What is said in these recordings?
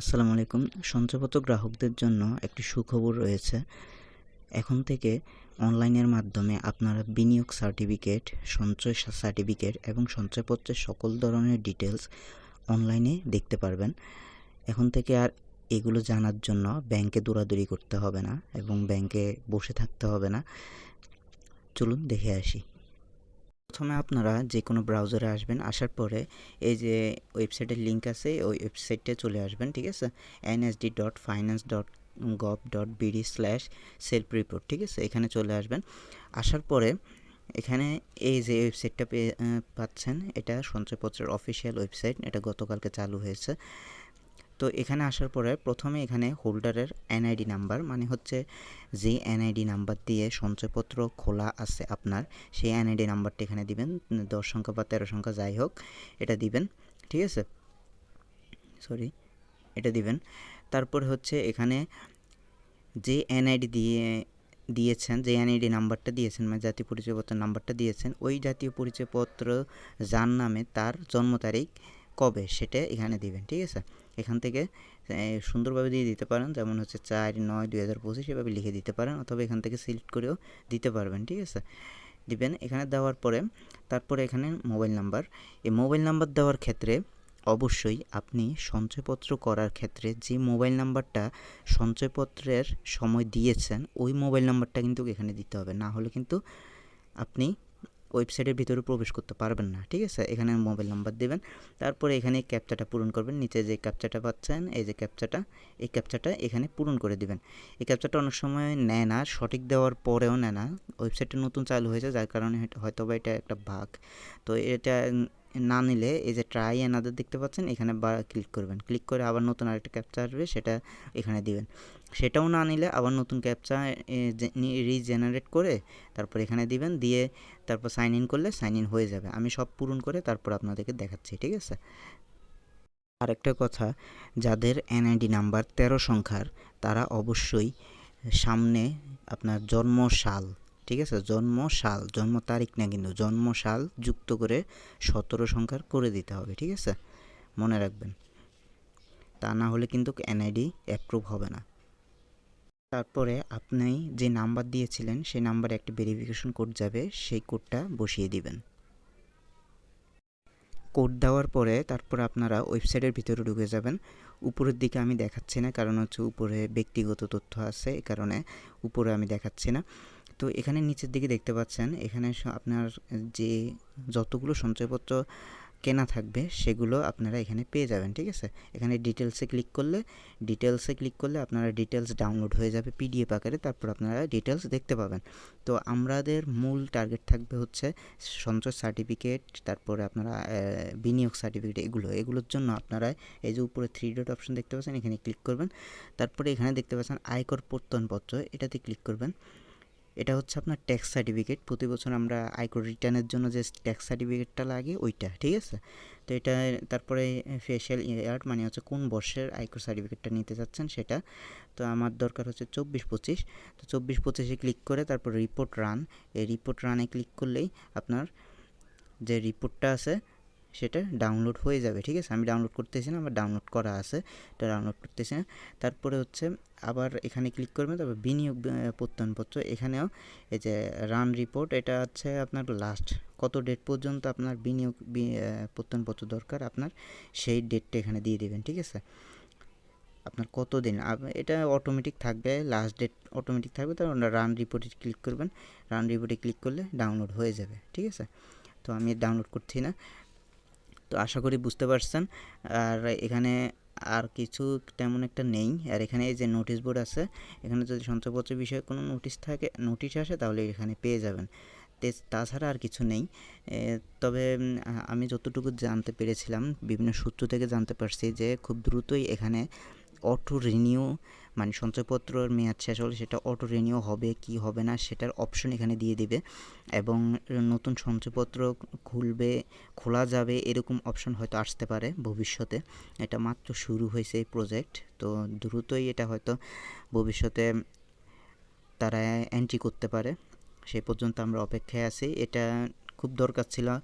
আসসালামু আলাইকুম। সঞ্চয়পত্র গ্রাহকদের জন্য একটি সুখবর রয়েছে। এখন থেকে অনলাইনের মাধ্যমে আপনারা বিনিয়োগ সার্টিফিকেট, সঞ্চয় সার্টিফিকেট এবং সঞ্চয়পত্রের সকল ধরনের ডিটেলস অনলাইনে দেখতে পারবেন। এখন থেকে আর এগুলো জানার জন্য ব্যাংকে দৌড়াদৌড়ি করতে হবে না এবং ব্যাংকে বসে থাকতে হবে না। চলুন দেখে আসি। প্রথমে আপনারা যে কোনো ব্রাউজারে আসবেন, আসার পরে এই যে ওয়েবসাইটের লিঙ্ক আছে, ওই ওয়েবসাইটে চলে আসবেন, ঠিক আছে? NSD dot finance dot gov dot BD slash self report ঠিক আছে? এখানে চলে আসবেন। আসার পরে এখানে এই যে ওয়েবসাইটটা পেয়ে পাচ্ছেন, এটা সঞ্চয়পত্রের অফিসিয়াল ওয়েবসাইট এটা গতকালকে চালু হয়েছে। তো এখানে আসার পরে প্রথমে এখানে হোল্ডারের এনআইডি নাম্বার মানে হচ্ছে যে এনআইডি নাম্বার দিয়ে সঞ্চয়পত্র খোলা আছে আপনার, সেই এনআইডি নাম্বারটা এখানে দিবেন, দশ সংখ্যা বা তেরো সংখ্যা যাই হোক, এটা দিবেন, ঠিক আছে? সরি এটা দিবেন। তারপর হচ্ছে এখানে যে এনআইডি দিয়ে দিয়েছেন, যে এনআইডি নাম্বারটা দিয়েছেন মানে জাতীয় পরিচয়পত্রের নাম্বারটা দিয়েছেন, ওই জাতীয় পরিচয়পত্র যার নামে তার জন্ম তারিখ কবে সেটা এখানে দিবেন, ঠিক আছে? এখান থেকে সুন্দরভাবে দিয়ে দিতে পারেন। যেমন হচ্ছে চার নয় দুই হাজার পঁচিশ এভাবে লিখে দিতে পারেন অথবা এখান থেকে সিলেক্ট করেও দিতে পারবেন, ঠিক আছে? দিবেন। এখানে দেওয়ার পরে, তারপরে এখানে মোবাইল নাম্বার। এই মোবাইল নাম্বার দেওয়ার ক্ষেত্রে অবশ্যই আপনি সঞ্চয়পত্র করার ক্ষেত্রে যে মোবাইল নাম্বারটা সঞ্চয়পত্রের সময় দিয়েছেন, ওই মোবাইল নাম্বারটা কিন্তু এখানে দিতে হবে। না হলে কিন্তু আপনি ওয়েবসাইটের ভিতরে প্রবেশ করতে পারবেন না, ঠিক আছে? এখানে মোবাইল নাম্বার দেবেন, তারপরে এখানে ক্যাপচাটা পূরণ করবেন, নিচে যে ক্যাপচাটা পাচ্ছেন, এই যে ক্যাপচাটা, এই ক্যাপচাটা এখানে পূরণ করে দিবেন। এই ক্যাপচাটা অনেক সময় নেয় না, সঠিক দেওয়ার পরেও নেয় না। ওয়েবসাইটটা নতুন চালু হয়েছে, যার কারণে হয়তো বা এটা একটা ভাগ তো এটা না নিলে এই যে ট্রাই অ্যানাদার দেখতে পাচ্ছেন, এখানে বা ক্লিক করবেন। ক্লিক করে আবার নতুন আরেকটা ক্যাপচা আসবে, সেটা এখানে দিবেন। সেটাও না নিলে আবার নতুন ক্যাপচা রিজেনারেট করে তারপর এখানে দিবেন, দিয়ে তারপর সাইন ইন করলে সাইন ইন হয়ে যাবে। আমি সব পূরণ করে তারপর আপনাদেরকে দেখাচ্ছি, ঠিক আছে? আরেকটা কথা, যাদের এনআইডি নাম্বার তেরো সংখ্যার, তারা অবশ্যই সামনে আপনার জন্ম সাল ঠিক আছে? জন্ম সাল জন্ম তারিখ না কিন্তু জন্ম সাল যুক্ত করে সতেরো সংখ্যার করে দিতে হবে, ঠিক আছে? মনে রাখবেন। তা না হলে কিন্তু এনআইডি অ্যাপ্রুভ হবে না। তারপরে আপনি যে নাম্বার দিয়েছিলেন, সেই নাম্বারে একটি ভেরিফিকেশন কোড যাবে, সেই কোডটা বসিয়ে দিবেন। কোড দেওয়ার পরে তারপর আপনারা ওয়েবসাইটের ভিতরে ঢুকে যাবেন। উপরের দিকে আমি দেখাচ্ছি না, কারণ হচ্ছে উপরে ব্যক্তিগত তথ্য আছে, এ কারণে উপরে আমি দেখাচ্ছি না। তো এখানে নিচের দিকে দেখতে পাচ্ছেন, এখানে আপনার যে যতগুলো সঞ্চয়পত্র কেনা থাকবে, সেগুলো আপনারা এখানে পেয়ে যাবেন, ঠিক আছে? এখানে ডিটেলসে ক্লিক করলে ডিটেলসে ক্লিক করলে আপনারা ডিটেলস ডাউনলোড হয়ে যাবে পিডিএফ আকারে, তারপর আপনারা ডিটেলস দেখতে পাবেন। তো আমাদের মূল টার্গেট থাকবে হচ্ছে সঞ্চয় সার্টিফিকেট তারপরে আপনারা বিনিয়োগ সার্টিফিকেট এগুলো, এগুলোর জন্য আপনারা এই যে উপরে থ্রি ডট অপশন দেখতে পাচ্ছেন, এখানে ক্লিক করবেন। তারপরে এখানে দেখতে পাচ্ছেন আয়কর প্রত্যয়নপত্র, এটাতে ক্লিক করবেন। এটা হচ্ছে আপনার ট্যাক্স সার্টিফিকেট প্রতি বছর আমরা আয়কর রিটার্নের জন্য যে ট্যাক্স সার্টিফিকেটটা লাগে, ওইটা, ঠিক আছে? তো এটা তারপরে ফেশিয়াল ইয়ার মানে হচ্ছে কোন বর্ষের আয়কর সার্টিফিকেটটা নিতে চাচ্ছেন সেটা। তো আমার দরকার হচ্ছে চব্বিশ পঁচিশ। তো চব্বিশ পঁচিশে ক্লিক করে তারপর রিপোর্ট রান এই রিপোর্ট রানে ক্লিক করলেই আপনার যে রিপোর্টটা আছে সেটা ডাউনলোড হয়ে যাবে, ঠিক আছে? আমি ডাউনলোড করতেছি না, আমার ডাউনলোড করা আছে, এটা ডাউনলোড করতেছি না। তারপরে হচ্ছে আবার এখানে ক্লিক করবেন, তারপর বিনিয়োগ প্রত্যয়নপত্র। এখানেও এই যে রান রিপোর্ট এটা হচ্ছে আপনার লাস্ট কত ডেট পর্যন্ত আপনার বিনিয়োগ প্রত্যয়নপত্র দরকার আপনার, সেই ডেটটা এখানে দিয়ে দেবেন, ঠিক আছে? আপনার কত দিন এটা অটোমেটিক থাকবে লাস্ট ডেট অটোমেটিক থাকবে তার রান রিপোর্টে ক্লিক করবেন। রান রিপোর্টে ক্লিক করলে ডাউনলোড হয়ে যাবে, ঠিক আছে? তো আমি ডাউনলোড করছি না। তো আশা করি বুঝতে পারছেন। আর এখানে আর কিছু তেমন একটা নেই। আর এখানে এই যে নোটিশ বোর্ড আছে, এখানে যদি সঞ্চয়পত্রের বিষয়ে কোনো নোটিশ থাকে নোটিশ আসে তাহলে এখানে পেয়ে যাবেন। তাছাড়া আর কিছু নেই। তবে আমি যতটুকু জানতে পেরেছিলাম, বিভিন্ন সূত্র থেকে জানতে পারছি যে খুব দ্রুতই এখানে অটো রিনিউ মানে সঞ্চয়পত্রর মেয়াদ শেষ হলে সেটা অটো রিনিউ হবে কি হবে না সেটার অপশন এখানে দিয়ে দিবে এবং নতুন সঞ্চয়পত্র খুলবে, খোলা যাবে এরকম অপশন হয়তো আসতে পারে ভবিষ্যতে। এটা মাত্র শুরু হয়েছে এই প্রজেক্ট তো দ্রুতই এটা হয়তো ভবিষ্যতে তারা এন্ট্রি করতে পারে। সেই পর্যন্ত আমরা অপেক্ষায় আছি। এটা খুব দরকার ছিল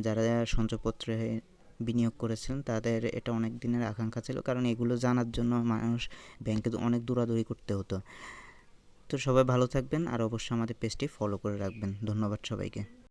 যারা সঞ্চয়পত্রে বিনিয়োগ করেছিলেন তাদের এটা অনেক দিনের আকাঙ্ক্ষা ছিল। কারণ এগুলো জানার জন্য মানুষ ব্যাংকে অনেক দৌড়াদৌড়ি করতে হতো। তো সবাই ভালো থাকবেন আর অবশ্যই আমাদের পেজটি ফলো করে রাখবেন। ধন্যবাদ সবাইকে।